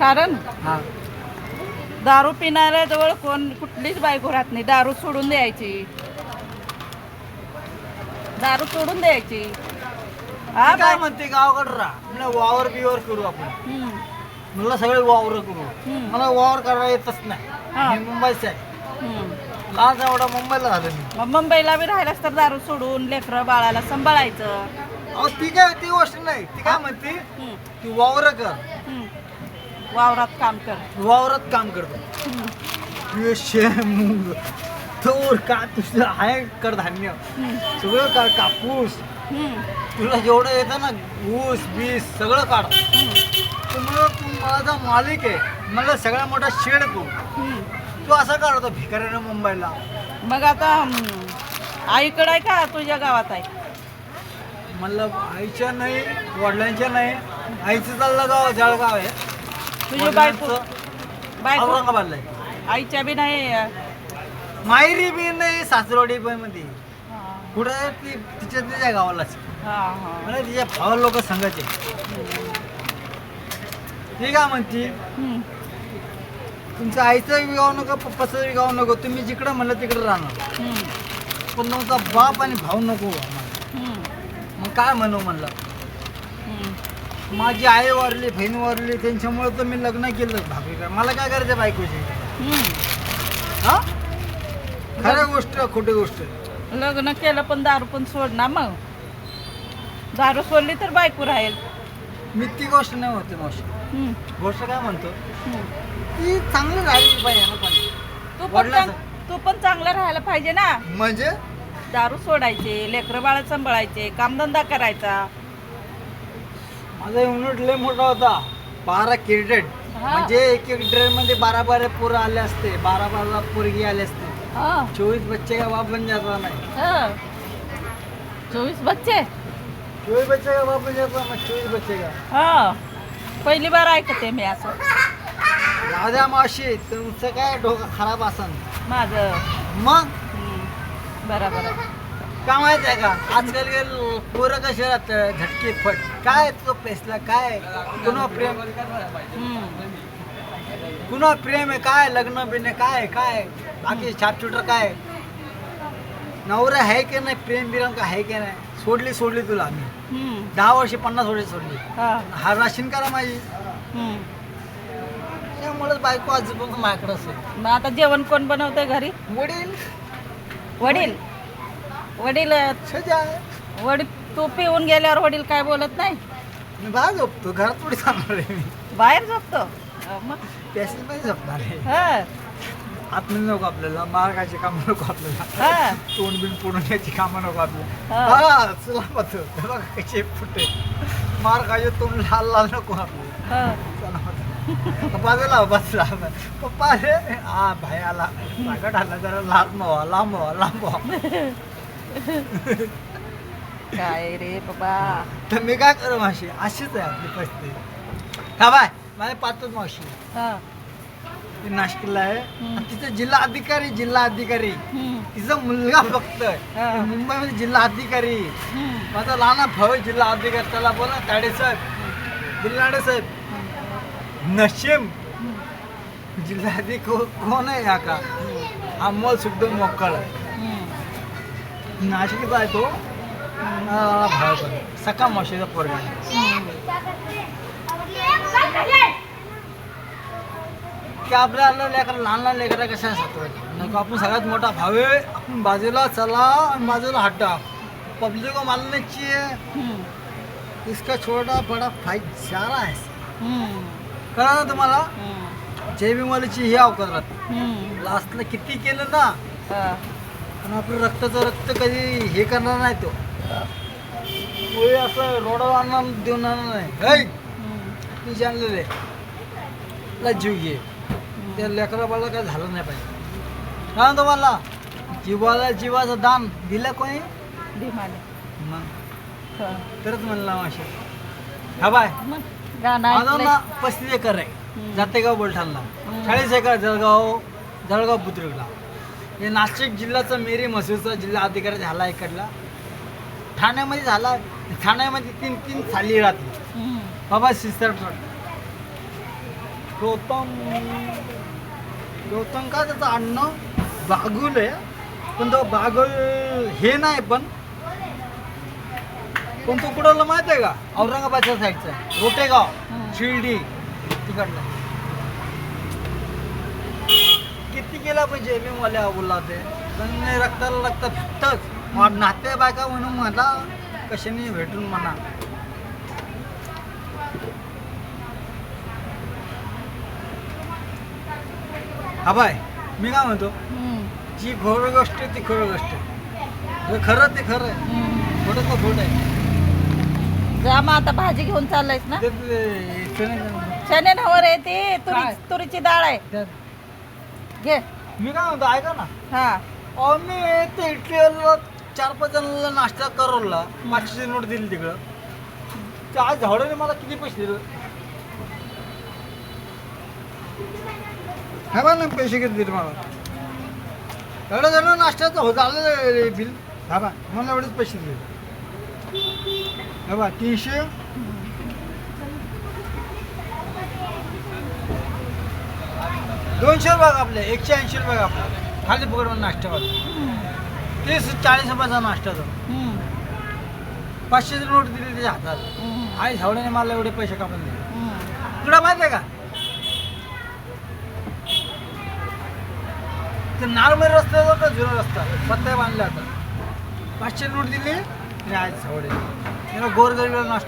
कारण हा. दारू पिणाऱ्या जवळ कोण कुठलीच बायको राहत नाही. दारू सोडून द्यायची. दारू सोडून द्यायची. हा काय म्हणते गावाकडे राहा. म्हणलं वावर बिवर करू आपण. हम्म, मला सगळे वावर करू. हम्म. मला वावर करायला येतच नाही. हा. मी मुंबईचा आहे. हम्म. लहान एवढा मुंबईला झालो मी. मग मुंबईला बी राहिलास तर दारू सोडून लेकरं बाळाला सांभाळायचं. अहो ती काय ती गोष्ट नाही. ती काय म्हणते हम्म, ती वावर कर. हम्म. वावरात काम कर. वावरात काम करतो. शेंग तूर का तुझं आहे कडधान्य सगळं काढ कापूस. तुला जेवढं येतं ना ऊस बीस सगळं काढ. हम्म, तू माझा मालिक आहे. मला सगळ्यात मोठा शेड तू. तू असं काढतो भिकाऱ्याने मुंबईला? मग आता आईकडं आहे का? तुझ्या गावात आहे? म्हणलं आईच्या नाही वडिलांच्या नाही. आईचं चाललं गाव जळगाव आहे. तुझी बायको वडिलांचं बायको औरंगाबादला आहे आईच्या बी नाही माहेरी बी नाही सासरवाडी पण मध्ये. हा, कुठं आहे ती? तिच्या तिच्या गावालाच हा, हा. मला तिच्या भावा लोक सांगायचे. ती काय म्हणती. हम्म, तुमचं आईचं विगाव नको पप्पाचं विगाव नको तुम्ही जिकडं म्हणलं तिकडं राहणार. हम्म, पण तुमचा बाप आणि भाऊ नको आम्हाला. हम्म, मग काय म्हणू म्हणलं? हम्म. माझी आई वारली बहीण वारली त्यांच्यामुळे तर मी लग्न केलं. भाकरी काय मला काय करायचं बायकोची हम्म. हा? खऱ्या गोष्ट खोटी गोष्ट. लग्न केलं पण दारू पण सोड ना मग. दारू सोडली तर बायको राहील. मी ती गोष्ट नाही होते मावशी. हम्म, गोष्ट काय म्हणतो? हम्म. ती चांगली राहिली पाहिजे ना पण. तू पण वडिलाचं. चांग- तू पण चांगलं राहायला पाहिजे ना. म्हणजे? दारू सोडायचे लेकरं बाळ सांभाळायचे कामधंदा करायचा. माझा युनिट लय मोठा होता. बारा क्रिकेट हा. म्हणजे एक एक ड्रेन मध्ये बारा बारा पोरं आले असते. बारा बारा पोरगी आले असते. हा, चोवीस बच्चे का बाप बन जाता नाही. हा. चोवीस बच्चे? चोवीस बच्चे का बाप बन जाता ना चोवीस बच्चे का? हा. पहिली बार ऐकते मी असं. राधा मावशी तुमचं काय डोकं खराब असन? माझं. मग? हम्म, बरोबर आहे. काय माहीत आहे का? आजकाल के पोरं कसे राहतात? झटके फट. काय तो पेसला काय? कुणा प्रेम? कुणा प्रेम आहे? काय? लग्न बिने काय काय बाकी छापछुटर काय नवरा आहे की नाही? प्रेम बिरम का आहे की नाही? सोडली सोडली तुला आम्ही. दहा वर्षे पन्नास वर्षे सोडली. हा, राशीन करा माझी. त्यामुळेच बायको आजूबाजू माझ्याकडे असेल. मग आता जेवण कोण बनवतंय घरी? वडील. वडील? वडील सजा. वडील तू पिऊन गेल्यावर वडील काय बोलत नाही? मी बाहेर झोपतो घरात थोडी थांबणार आहे मी. बाहेर झोपतो? मग झोपणार आहे. हा, आतमध्ये नको आपल्याला मार्गाची कामं नको आपल्याला. हा, तोंड बिन पुढून याची कामं नको आपल्याला. हा. हा चला मत बघा कसे फुटे. मार खायचे तोंड लाल लाल नको आपल्याला. हा. चला मत बाजूला बसला पप्पा अरे हा भाई आला. आला जरा लांब व्हा लांब व्हा लांब व्हा. काय रे बाबा? तर मी काय करू मावशी? अशीच आहे आपली परिस्थिती. हा बाय माझ्या पाचच मावशी. हा, ती नाशिकला आहे. आणि तिचा जिल्हा अधिकारी जिल्हा अधिकारी. तिचा मुलगा फक्त. हा. मुंबईमध्ये जिल्हा अधिकारी. माझा लहान भाऊ आहे जिल्हा अधिकारी. त्याला बोला ताडे साहेब बिल्लाडे साहेब. नशीम. हम्म, जिल्हाधिकारी को, कोण आहे हा का? अमोल सुखदेव मोकळ हम्म, नाशिकचा आहे तो हा, भाऊ पण सका मावशीचा पोरगा. की आपल्याला लेकर लहान लहान लेकरा कशा असतात? नको आपण सगळ्यात मोठा आहे. आपण बाजूला चला आणि बाजूला हटा. पब्लिक को हम्म, इसका छोटा बड़ा फाईट सारा है हम्म, कळा ना तुम्हाला? हम्म, जैविकवालीची ही अवकाश राहते. लास्टला किती केलं ना? हा, पण आपलं रक्ताचं रक्त कधी हे करणार नाही तो. मुळे असं रोडावर आणणार देऊन आणणार नाही. है मी जाणलेले ला जीव घे. त्या लेकरा बाळा काय झालं नाही पाहिजे. काय तुम्हाला जीवाला जीवाचं दान दिलं कोणी? मग? हा. तरच म्हणला माशी हा बाय? ना पस्तीस एकर आहे. जातेगाव बोलठाणला. चाळीस एकर जळगाव जळगाव बुद्रुकला हे नाशिक जिल्ह्याचा मेरी म्हसूरचा जिल्हा अधिकारी झाला इकडला. ठाण्यामध्ये झाला. ठाण्यामध्ये तीन तीन साली राहते. बाबा सिस्टर गौतम गौतम का त्याचं अन्न बागुल आहे. पण तो बागुल हे नाही पण. पण तो कुठला माहिती आहे का? औरंगाबादच्या साईडचा आहे. रोटेगाव शिर्डी तिकडला. किती केला पाहिजे मी मला बोलला ते. पण नाही रक्ताला रक्त फिटतच. मग नाते बायका म्हणून मला कशाने भेटून म्हणा. हा बाय मी काय म्हणतो. जी खरं गोष्ट ती खरं गोष्ट खरं ते खरं आहे. खोटं तर खोटं आहे. जा मग आता भाजी घेऊन चाललायस ना? चणे नवर आहे ते तुरी? तुरीची डाळ आहे. घे. मी काय म्हणतो ऐका ना. हा. अहो मी ते इटलीला चार पाच जणांना नाश्ता करवला पाचशे नोट दिली तिकडं. ते आज झाडाने मला किती पैसे दिले? हा बा ना पैसे किती दिले मला. एवढं जण नाश्त्याचं हो झालं बिल. हा बा मला एवढेच पैसे दिले. हा बा तीनशे दोनशे रुपये आपले एकशे ऐंशी रुपये आपले. खाली पकड नाश्त्यावाला तीस चाळीस रुपयाचा नाश्ता हम्म. पाचशेची नोट दिली त्याच्या हातात. आई झावड्याने मला एवढे पैसे कापून दिले. तुला माहिती आहे का? ते नॉर्मल रस्ता आहे का जुना रस्ता? पत्ता बांधला आता पाचशे नोट दिली आणि आज झावडे त्याला गोरगरीला नाश्ता